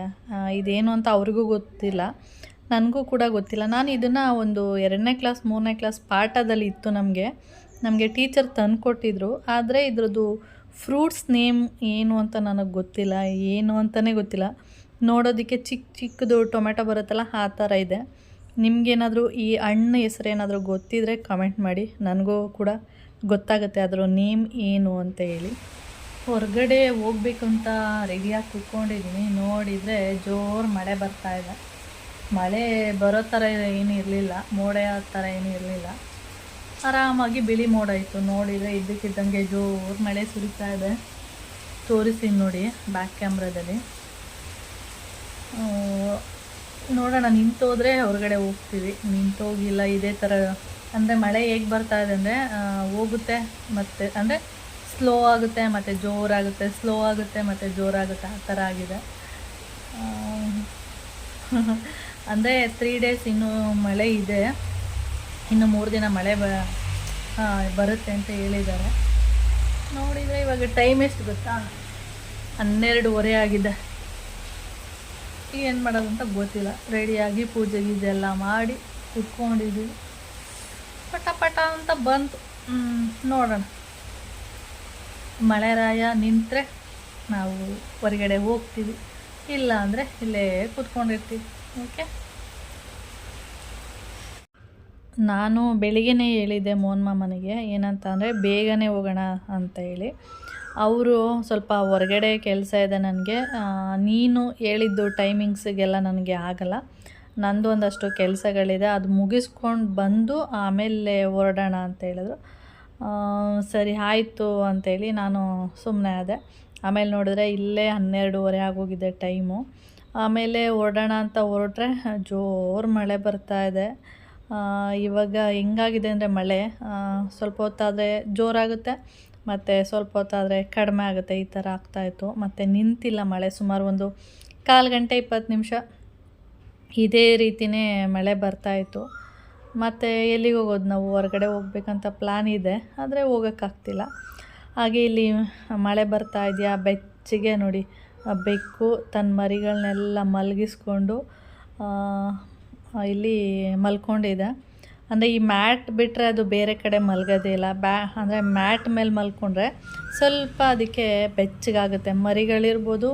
S1: ಇದೇನು ಅಂತ ಅವ್ರಿಗೂ ಗೊತ್ತಿಲ್ಲ. ನನಗೂ ಕೂಡ ಗೊತ್ತಿಲ್ಲ. ನಾನು ಇದನ್ನು ಒಂದು ಎರಡನೇ ಕ್ಲಾಸ್, ಮೂರನೇ ಕ್ಲಾಸ್ ಪಾಠದಲ್ಲಿ ಇತ್ತು ನಮಗೆ. ನಮಗೆ ಟೀಚರ್ ತಂದುಕೊಟ್ಟಿದ್ರು. ಆದರೆ ಇದ್ರದ್ದು ಫ್ರೂಟ್ಸ್ ನೇಮ್ ಏನು ಅಂತ ನನಗೆ ಗೊತ್ತಿಲ್ಲ. ಏನು ಅಂತಲೇ ಗೊತ್ತಿಲ್ಲ. ನೋಡೋದಕ್ಕೆ ಚಿಕ್ಕ ಚಿಕ್ಕದು ಟೊಮೆಟೊ ಬರುತ್ತಲ್ಲ, ಆ ಥರ ಇದೆ. ನಿಮಗೇನಾದರೂ ಈ ಹಣ್ಣು ಹೆಸರು ಏನಾದರೂ ಗೊತ್ತಿದ್ರೆ ಕಮೆಂಟ್ ಮಾಡಿ. ನನಗೂ ಕೂಡ ಗೊತ್ತಾಗುತ್ತೆ. ಅದರ ನೇಮ್ ಏನು ಅಂತ ಹೇಳಿ. ಹೊರಗಡೆ ಹೋಗ್ಬೇಕು ಅಂತ ರೆಡಿಯಾಗಿ ಕೂತ್ಕೊಂಡಿದ್ದೀನಿ ನೋಡಿದರೆ ಜೋರು ಮಳೆ ಬರ್ತಾ ಇದೆ. ಮಳೆ ಬರೋ ಥರ ಏನೂ ಇರಲಿಲ್ಲ. ಮೋಡ ಥರ ಏನೂ ಇರಲಿಲ್ಲ. ಆರಾಮಾಗಿ ಬಿಳಿ ಮೋಡ ಇತ್ತು. ನೋಡಿದರೆ ಇದ್ದಕ್ಕಿದ್ದಂಗೆ ಜೋರು ಮಳೆ ಸುರಿತಾ ಇದೆ. ತೋರಿಸ್ತೀನಿ ನೋಡಿ ಬ್ಯಾಕ್ ಕ್ಯಾಮ್ರಾದಲ್ಲಿ. ನೋಡೋಣ, ನಿಂತೋದ್ರೆ ಹೊರಗಡೆ ಹೋಗ್ತೀವಿ. ನಿಂತೋಗಿಲ್ಲ, ಇದೇ ಥರ ಅಂದರೆ ಮಳೆ ಹೇಗೆ ಬರ್ತಾ ಇದೆ ಅಂದರೆ ಹೋಗುತ್ತೆ ಮತ್ತು, ಅಂದರೆ ಸ್ಲೋ ಆಗುತ್ತೆ, ಮತ್ತು ಜೋರಾಗುತ್ತೆ ಸ್ಲೋ ಆಗುತ್ತೆ, ಮತ್ತು ಜೋರಾಗುತ್ತೆ, ಆ ಥರ ಆಗಿದೆ. ಅಂದರೆ ತ್ರೀ ಡೇಸ್ ಇನ್ನೂ ಮಳೆ ಇದೆ. ಇನ್ನು ಮೂರು ದಿನ ಮಳೆ ಬ ಬರುತ್ತೆ ಅಂತ ಹೇಳಿದ್ದಾರೆ. ನೋಡಿದರೆ ಇವಾಗ ಟೈಮ್ ಎಷ್ಟು ಗೊತ್ತಾ? ಹನ್ನೆರಡುವರೆ ಆಗಿದೆ. ಏನು ಮಾಡೋದು ಅಂತ ಗೊತ್ತಿಲ್ಲ. ರೆಡಿಯಾಗಿ ಪೂಜೆ ಗೀಜೆ ಎಲ್ಲ ಮಾಡಿ ಕುತ್ಕೊಂಡಿದ್ದೀವಿ ಪಟ ಪಟ ಅಂತ ಬಂತು. ನೋಡೋಣ. ಮಳೆರಾಯ ನಿಂತರೆ ನಾವು ಹೊರಗಡೆ ಹೋಗ್ತೀವಿ. ಇಲ್ಲ ಅಂದರೆ ಇಲ್ಲೇ ಕೂತ್ಕೊಂಡಿರ್ತೀವಿ. ಓಕೆ ನಾನು ಬೆಳಿಗ್ಗೆನೇ ಹೇಳಿದ್ದೆ ಮೋಹನ್ ಮಾಮನಿಗೆ ಏನಂತ ಅಂದರೆ ಬೇಗನೆ ಹೋಗೋಣ ಅಂತ ಹೇಳಿ. ಅವರು ಸ್ವಲ್ಪ ಹೊರಗಡೆ ಕೆಲಸ ಇದೆ ನನಗೆ. ನೀನು ಹೇಳಿದ್ದು ಟೈಮಿಂಗ್ಸಿಗೆಲ್ಲ ನನಗೆ ಆಗಲ್ಲ. ನಂದು ಒಂದಷ್ಟು ಕೆಲಸಗಳಿದೆ. ಅದು ಮುಗಿಸ್ಕೊಂಡು ಬಂದು ಆಮೇಲೆ ಹೊರಡೋಣ ಅಂತ ಹೇಳಿದ್ರು. ಸರಿ, ಆಯಿತು ಅಂತೇಳಿ ನಾನು ಸುಮ್ಮನೆ ಆದೆ. ಆಮೇಲೆ ನೋಡಿದ್ರೆ ಇಲ್ಲೇ ಹನ್ನೆರಡೂವರೆ ಆಗೋಗಿದೆ ಟೈಮು. ಆಮೇಲೆ ಹೊರಡೋಣ ಅಂತ ಹೊರಟ್ರೆ ಜೋರು ಮಳೆ ಬರ್ತಾ ಇದೆ. ಇವಾಗ ಹೆಂಗಾಗಿದೆ ಅಂದರೆ ಮಳೆ? ಸ್ವಲ್ಪ ಹೊತ್ತಾದರೆ ಜೋರಾಗುತ್ತೆ. ಮತ್ತು ಸ್ವಲ್ಪ ಹೊತ್ತಾದರೆ ಕಡಿಮೆ ಆಗುತ್ತೆ ಈ ಥರ ಆಗ್ತಾಯಿತ್ತು ಮತ್ತು ನಿಂತಿಲ್ಲ ಮಳೆ. ಸುಮಾರು ಒಂದು ಕಾಲು ಗಂಟೆ ಇಪ್ಪತ್ತು ನಿಮಿಷ ಇದೇ ರೀತಿಯೇ ಮಳೆ ಬರ್ತಾಯಿತ್ತು ಮತ್ತು ಎಲ್ಲಿಗೆ ಹೋಗೋದು ನಾವು? ಹೊರಗಡೆ ಹೋಗ್ಬೇಕಂತ ಪ್ಲ್ಯಾನ್ ಇದೆ. ಆದರೆ ಹೋಗೋಕ್ಕಾಗ್ತಿಲ್ಲ. ಹಾಗೆ ಇಲ್ಲಿ ಮಳೆ ಬರ್ತಾ ಇದೆಯಾ? ಬೆಚ್ಚಿಗೆ ನೋಡಿ. ಬೆಕ್ಕು, ತನ್ನ ಮರಿಗಳನ್ನೆಲ್ಲ ಮಲಗಿಸ್ಕೊಂಡು ಇಲ್ಲಿ ಮಲ್ಕೊಂಡಿದೆ. ಅಂದರೆ ಈ ಮ್ಯಾಟ್ ಬಿಟ್ಟರೆ ಅದು ಬೇರೆ ಕಡೆ ಮಲಗೋದೇ ಇಲ್ಲ. ಬ್ಯಾ, ಅಂದರೆ ಮ್ಯಾಟ್ ಮೇಲೆ ಮಲ್ಕೊಂಡ್ರೆ ಸ್ವಲ್ಪ ಅದಕ್ಕೆ ಬೆಚ್ಚಗಾಗುತ್ತೆ. ಮರಿಗಳಿರ್ಬೋದು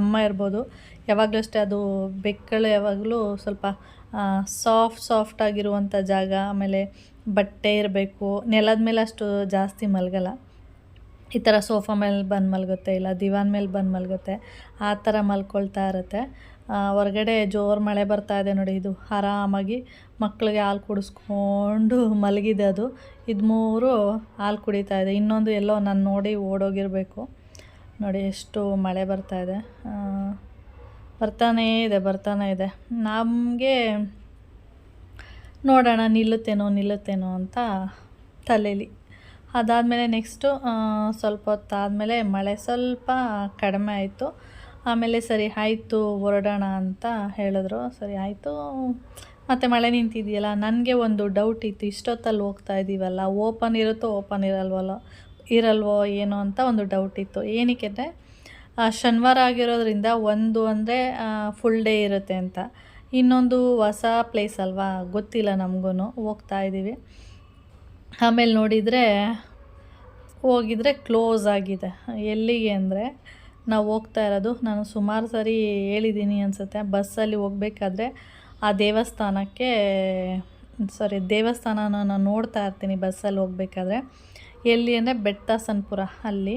S1: ಅಮ್ಮ ಇರ್ಬೋದು. ಯಾವಾಗಲೂ ಅಷ್ಟೇ ಅದು ಬೆಕ್ಕಳು ಯಾವಾಗಲೂ ಸ್ವಲ್ಪ ಸಾಫ್ಟ್ ಸಾಫ್ಟ್ ಆಗಿರುವಂಥ ಜಾಗ, ಆಮೇಲೆ ಬಟ್ಟೆ ಇರಬೇಕು. ನೆಲದ ಮೇಲೆ ಅಷ್ಟು ಜಾಸ್ತಿ ಮಲಗಲ್ಲ. ಈ ಥರ ಸೋಫಾ ಮೇಲೆ ಬಂದು ಮಲಗುತ್ತೆ, ಇಲ್ಲ ದಿವಾನ್ ಮೇಲೆ ಬಂದು ಮಲಗುತ್ತೆ. ಆ ಥರ ಮಲ್ಕೊಳ್ತಾ ಇರುತ್ತೆ. ಹೊರಗಡೆ ಜೋರು ಮಳೆ ಬರ್ತಾ ಇದೆ ನೋಡಿ, ಇದು ಆರಾಮಾಗಿ ಮಕ್ಕಳಿಗೆ ಹಾಲು ಕುಡಿಸ್ಕೊಂಡು ಮಲಗಿದೆ ಅದು. ಇದು ಮೂರು ಹಾಲು ಕುಡಿತಾ ಇದೆ. ಇನ್ನೊಂದು ಎಲ್ಲೋ ನಾನು ನೋಡಿ ಓಡೋಗಿರಬೇಕು. ನೋಡಿ, ಎಷ್ಟು ಮಳೆ ಬರ್ತಾ ಇದೆ. ಬರ್ತಾನೇ ಇದೆ ಬರ್ತಾನೇ ಇದೆ. ನಮಗೆ ನೋಡೋಣ, ನಿಲ್ಲುತ್ತೇನೋ ನಿಲ್ಲುತ್ತೇನೋ ಅಂತ ತಲೆಯಲ್ಲಿ ಅದಾದಮೇಲೆ ನೆಕ್ಸ್ಟು ಸ್ವಲ್ಪ ಹೊತ್ತಾದಮೇಲೆ ಮಳೆ ಸ್ವಲ್ಪ ಕಡಿಮೆ ಆಯಿತು. ಆಮೇಲೆ ಸರಿ ಆಯಿತು, ಹೊರಡೋಣ ಅಂತ ಹೇಳಿದ್ರು. ಸರಿ ಆಯಿತು. ಮತ್ತು ಮಳೆ ನಿಂತಿದೆಯಲ್ಲ, ನನಗೆ ಒಂದು ಡೌಟ್ ಇತ್ತು. ಇಷ್ಟೊತ್ತಲ್ಲಿ ಹೋಗ್ತಾ ಇದ್ದೀವಲ್ಲ ಓಪನ್ ಇರುತ್ತೋ ಓಪನ್ ಇರಲ್ವಲ್ಲ, ಇರಲ್ವೋ ಏನೋ ಅಂತ ಒಂದು ಡೌಟ್ ಇತ್ತು. ಏನಕ್ಕೆ ಅಂದರೆ ಶನಿವಾರ ಆಗಿರೋದ್ರಿಂದ ಒಂದು ಅಂದರೆ ಫುಲ್ ಡೇ ಇರುತ್ತೆ ಅಂತ. ಇನ್ನೊಂದು ಹೊಸ ಪ್ಲೇಸ್ ಅಲ್ವಾ, ಗೊತ್ತಿಲ್ಲ ನಮಗೂ ಹೋಗ್ತಾ ಇದ್ದೀವಿ ಆಮೇಲೆ ನೋಡಿದರೆ, ಹೋಗಿದ್ರೆ ಕ್ಲೋಸ್ ಆಗಿದೆ. ಎಲ್ಲಿಗೆ ಅಂದರೆ ನಾವು ಹೋಗ್ತಾ ಇರೋದು. ನಾನು ಸುಮಾರು ಸರಿ ಹೇಳಿದ್ದೀನಿ ಅನಿಸುತ್ತೆ. ಬಸ್ಸಲ್ಲಿ ಹೋಗಬೇಕಾದ್ರೆ ಆ ದೇವಸ್ಥಾನಕ್ಕೆ ಸಾರಿ ದೇವಸ್ಥಾನನ ನಾನು ನೋಡ್ತಾ ಇರ್ತೀನಿ ಬಸ್ಸಲ್ಲಿ ಹೋಗ್ಬೇಕಾದ್ರೆ. ಎಲ್ಲಿ ಅಂದರೆ ಬೆಟ್ಟಸನ್ಪುರ ಅಲ್ಲಿ.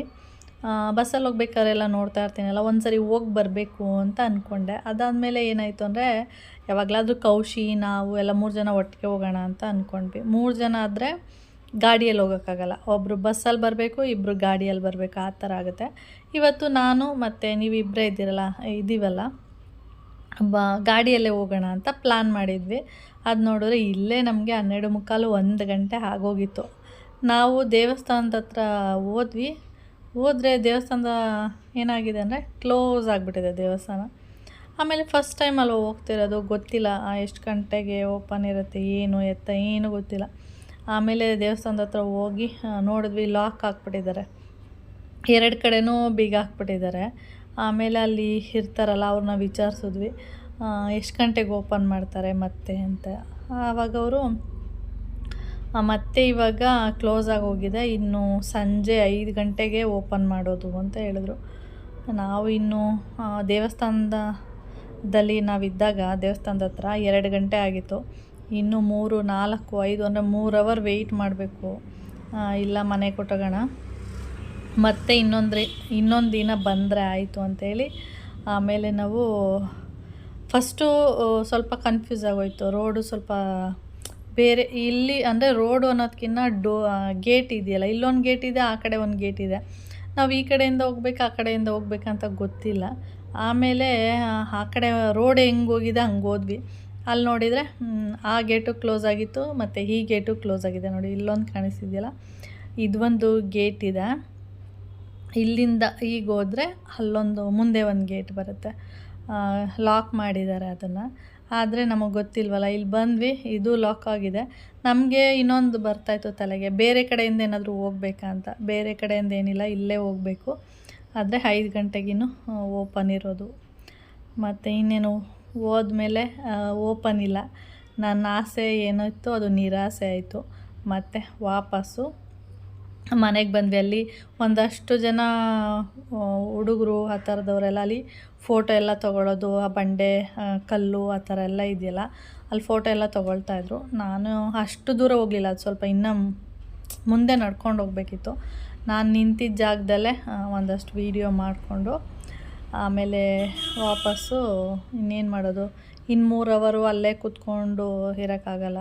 S1: ಬಸ್ಸಲ್ಲಿ ಹೋಗ್ಬೇಕಾದ್ರೆ ಎಲ್ಲ ನೋಡ್ತಾ ಇರ್ತೀನಲ್ಲ ಒಂದು ಸರಿ ಹೋಗಿ ಬರಬೇಕು ಅಂತ ಅಂದ್ಕೊಂಡೆ ಅದಾದಮೇಲೆ ಏನಾಯಿತು ಅಂದರೆ, ಯಾವಾಗಲಾದರೂ ಕೌಶಿ, ನಾವು ಎಲ್ಲ ಮೂರು ಜನ ಒಟ್ಟಿಗೆ ಹೋಗೋಣ ಅಂತ ಅಂದ್ಕೊಂಡ್ವಿ ಮೂರು ಜನ ಆದರೆ ಗಾಡಿಯಲ್ಲಿ ಹೋಗೋಕ್ಕಾಗಲ್ಲ. ಒಬ್ಬರು ಬಸ್ಸಲ್ಲಿ ಬರಬೇಕು ಇಬ್ಬರು ಗಾಡಿಯಲ್ಲಿ ಬರಬೇಕು, ಆ ಥರ ಆಗುತ್ತೆ. ಇವತ್ತು ನಾನು ಮತ್ತು ನೀವಿಬ್ಬರೇ ಇದ್ದೀರಲ್ಲ ಇದ್ದೀವಲ್ಲ ಬ, ಗಾಡಿಯಲ್ಲೇ ಹೋಗೋಣ ಅಂತ ಪ್ಲ್ಯಾನ್ ಮಾಡಿದ್ವಿ. ಅದು ನೋಡಿದ್ರೆ ಇಲ್ಲೇ ನಮಗೆ ಹನ್ನೆರಡು ಮುಕ್ಕಾಲು ಒಂದು ಗಂಟೆ ಆಗೋಗಿತ್ತು. ನಾವು ದೇವಸ್ಥಾನದ ಹತ್ರ ಹೋದ್ವಿ. ಹೋದರೆ ದೇವಸ್ಥಾನದ ಏನಾಗಿದೆ ಅಂದರೆ ಕ್ಲೋಸ್ ಆಗಿಬಿಟ್ಟಿದೆ ದೇವಸ್ಥಾನ. ಆಮೇಲೆ ಫಸ್ಟ್ ಟೈಮ್ ಅಲ್ಲಿ ಹೋಗ್ತಿರೋದು ಗೊತ್ತಿಲ್ಲ ಎಷ್ಟು ಗಂಟೆಗೆ ಓಪನ್ ಇರುತ್ತೆ, ಏನು ಎತ್ತ, ಏನು ಗೊತ್ತಿಲ್ಲ. ಆಮೇಲೆ ದೇವಸ್ಥಾನದ ಹತ್ರ ಹೋಗಿ ನೋಡಿದ್ವಿ ಲಾಕ್ ಹಾಕ್ಬಿಟ್ಟಿದ್ದಾರೆ. ಎರಡು ಕಡೆಯೂ ಬೀಗ ಹಾಕ್ಬಿಟ್ಟಿದ್ದಾರೆ. ಆಮೇಲೆ ಅಲ್ಲಿ ಇರ್ತಾರಲ್ಲ, ಅವ್ರನ್ನ ವಿಚಾರಿಸಿದ್ವಿ. ಎಷ್ಟು ಗಂಟೆಗೆ ಓಪನ್ ಮಾಡ್ತಾರೆ, ಮತ್ತೆ ಅಂತ. ಆವಾಗ ಅವರು ಮತ್ತೆ ಇವಾಗ ಕ್ಲೋಸ್ ಆಗಿ ಹೋಗಿದೆ. ಇನ್ನು ಸಂಜೆ ಐದು ಗಂಟೆಗೆ ಓಪನ್ ಮಾಡೋದು ಅಂತ ಹೇಳಿದ್ರು. ನಾವು ಇನ್ನು ದೇವಸ್ಥಾನದಲ್ಲಿ ನಾವಿದ್ದಾಗ, ದೇವಸ್ಥಾನದ ಹತ್ರ ಎರಡು ಗಂಟೆ ಆಗಿತ್ತು. ಇನ್ನು ಮೂರು, ನಾಲ್ಕು, ಐದು ಅಂದರೆ ಮೂರು ಅವರ್ ವೆಯ್ಟ್ ಮಾಡಬೇಕು. ಇಲ್ಲ ಮನೆ ಕೊಟ್ಟೋಗೋಣ. ಮತ್ತೆ ಇನ್ನೊಂದು ಇನ್ನೊಂದು ದಿನ ಬಂದರೆ ಆಯಿತು ಅಂಥೇಳಿ ಆಮೇಲೆ ನಾವು ಫಸ್ಟು ಸ್ವಲ್ಪ ಕನ್ಫ್ಯೂಸ್ ಆಗೋಯ್ತು. ರೋಡು ಸ್ವಲ್ಪ ಬೇರೆ, ಇಲ್ಲಿ ಅಂದರೆ ರೋಡು ಅನ್ನೋದಕ್ಕಿಂತ ಡೋ ಗೇಟ್ ಇದೆಯಲ್ಲ, ಇಲ್ಲೊಂದು ಗೇಟ್ ಇದೆ, ಆ ಕಡೆ ಒಂದು ಗೇಟ್ ಇದೆ. ನಾವು ಈ ಕಡೆಯಿಂದ ಹೋಗ್ಬೇಕು, ಆ ಕಡೆಯಿಂದ ಹೋಗ್ಬೇಕಂತ ಗೊತ್ತಿಲ್ಲ. ಆಮೇಲೆ, ಆ- ಕಡೆ ರೋಡ್ ಹೆಂಗೆ ಹೋಗಿದೆ, ಹಂಗೆ ಹೋದ್ವಿ. ಅಲ್ಲಿ ನೋಡಿದರೆ ಆ ಗೇಟು ಕ್ಲೋಸ್ ಆಗಿತ್ತು ಮತ್ತು ಈ ಗೇಟು ಕ್ಲೋಸ್ ಆಗಿದೆ ನೋಡಿ, ಇಲ್ಲೊಂದು ಕಾಣಿಸ್ತಿದೆಯಲ್ಲ? ಇದೊಂದು ಗೇಟ್ ಇದೆ. ಇಲ್ಲಿಂದ ಈಗ ಹೋದರೆ ಅಲ್ಲೊಂದು, ಮುಂದೆ ಒಂದು ಗೇಟ್ ಬರುತ್ತೆ. ಲಾಕ್ ಮಾಡಿದ್ದಾರೆ ಅದನ್ನು. ಆದರೆ ನಮಗೆ ಗೊತ್ತಿಲ್ವಲ್ಲ, ಇಲ್ಲಿ ಬಂದ್ವಿ, ಇದು ಲಾಕ್ ಆಗಿದೆ. ನಮಗೆ ಇನ್ನೊಂದು ಬರ್ತಾಯಿತ್ತು ತಲೆಗೆ, ಬೇರೆ ಕಡೆಯಿಂದ ಏನಾದರೂ ಹೋಗ್ಬೇಕಾ ಅಂತ. ಬೇರೆ ಕಡೆಯಿಂದ ಏನಿಲ್ಲ, ಇಲ್ಲೇ ಹೋಗಬೇಕು. ಆದರೆ ಐದು ಗಂಟೆಗಿನ್ನೂ ಓಪನ್ ಇರೋದು. ಮತ್ತು ಇನ್ನೇನು ಹೋದ್ಮೇಲೆ ಓಪನ್ ಇಲ್ಲ. ನನ್ನ ಆಸೆ ಏನಿತ್ತು ಅದು ನಿರಾಸೆ ಆಯಿತು. ಮತ್ತು ವಾಪಸ್ಸು. ಮನೆಗೆ ಬಂದ್ವಿ ಅಲ್ಲಿ. ಒಂದಷ್ಟು ಜನ ಹುಡುಗರು ಆ ಥರದವರೆಲ್ಲ ಅಲ್ಲಿ ಫೋಟೋ ಎಲ್ಲ ತೊಗೊಳೋದು, ಆ ಬಂಡೆ ಕಲ್ಲು ಆ ಥರ ಎಲ್ಲ ಇದೆಯಲ್ಲ, ಅಲ್ಲಿ ಫೋಟೋ ಎಲ್ಲ ತೊಗೊಳ್ತಾ ಇದ್ರು. ನಾನು ಅಷ್ಟು ದೂರ ಹೋಗಲಿಲ್ಲ, ಅದು ಸ್ವಲ್ಪ ಇನ್ನೂ ಮುಂದೆ ನಡ್ಕೊಂಡು ಹೋಗಬೇಕಿತ್ತು. ನಾನು ನಿಂತಿದ್ದ ಜಾಗದಲ್ಲೇ ಒಂದಷ್ಟು ವೀಡಿಯೋ ಮಾಡಿಕೊಂಡು ಆಮೇಲೆ ವಾಪಸ್ಸು ಇನ್ನೇನು ಮಾಡೋದು? ಇನ್ನು ಮೂರು ಅವರು ಅಲ್ಲೇ ಕೂತ್ಕೊಂಡು ಇರೋಕ್ಕಾಗಲ್ಲ.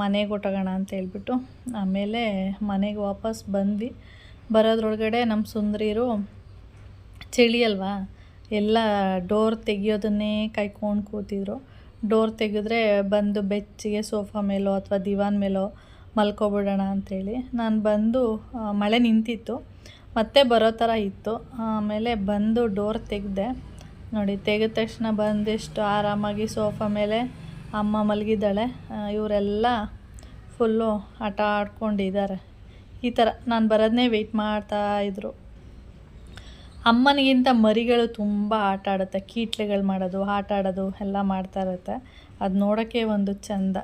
S1: ಮನೆಗೆ ಹೊಟ್ಟೋಗೋಣ ಅಂತ ಹೇಳ್ಬಿಟ್ಟು ಆಮೇಲೆ ಮನೆಗೆ ವಾಪಸ್ ಬಂದ್ವಿ. ಬರೋದ್ರೊಳಗಡೆ ನಮ್ಮ ಸುಂದರಿರು, ಚಳಿ ಅಲ್ವಾ? ಎಲ್ಲ ಡೋರ್ ತೆಗಿಯೋದನ್ನೇ ಕಾಯ್ಕೊಂಡು ಕೂತಿದ್ರು. ಡೋರ್ ತೆಗೆದ್ರೆ ಬಂದು ಬೆಚ್ಚಿಗೆ ಸೋಫಾ ಮೇಲೋ ಅಥವಾ ದಿವಾನ್ ಮೇಲೋ ಮಲ್ಕೊಬಿಡೋಣ ಅಂಥೇಳಿ ನಾನು ಬಂದು ಮಳೆ ನಿಂತಿತ್ತು. ಮತ್ತೆ ಬರೋ ಥರ ಇತ್ತು. ಆಮೇಲೆ ಬಂದು ಡೋರ್ ತೆಗೆದೆ. ನೋಡಿ, ತೆಗೆದ ತಕ್ಷಣ ಬಂದಿಷ್ಟು ಆರಾಮಾಗಿ ಸೋಫಾ ಮೇಲೆ ಅಮ್ಮ ಮಲಗಿದ್ದಾಳೆ. ಇವರೆಲ್ಲ ಫುಲ್ಲು ಆಟ ಆಡ್ಕೊಂಡಿದ್ದಾರೆ. ಈ ಥರ ನಾನು ಬರೋದನ್ನೇ ವೆಯ್ಟ್ ಮಾಡ್ತಾ ಇದ್ರು. ಅಮ್ಮನಿಗಿಂತ ಮರಿಗಳು ತುಂಬ ಆಟ ಆಡುತ್ತೆ. ಕೀಟ್ಲೆಗಳು ಮಾಡೋದು, ಆಟ ಆಡೋದು ಎಲ್ಲ ಮಾಡ್ತಾ ಇರುತ್ತೆ. ಅದು ನೋಡೋಕ್ಕೆ ಒಂದು ಚಂದ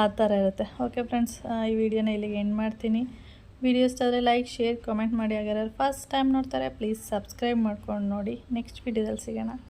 S1: ಆ ಥರ ಇರುತ್ತೆ. ಓಕೆ ಫ್ರೆಂಡ್ಸ್ ಈ ವಿಡಿಯೋನ ಇಲ್ಲಿಗೆ ಎಂಡ್ ಮಾಡ್ತೀನಿ. ವಿಡಿಯೋ ಇಷ್ಟ ಆದರೆ ಲೈಕ್ ಶೇರ್ ಕಮೆಂಟ್ ಮಾಡಿ ಆಗ್ಯಾರ ಫಸ್ಟ್ ಟೈಮ್ ನೋಡ್ತಾರೆ ಪ್ಲೀಸ್ ಸಬ್ಸ್ಕ್ರೈಬ್ ಮಾಡ್ಕೊಂಡು ನೋಡಿ. ನೆಕ್ಸ್ಟ್ ವಿಡಿಯೋದಲ್ಲಿ ಸಿಗೋಣ.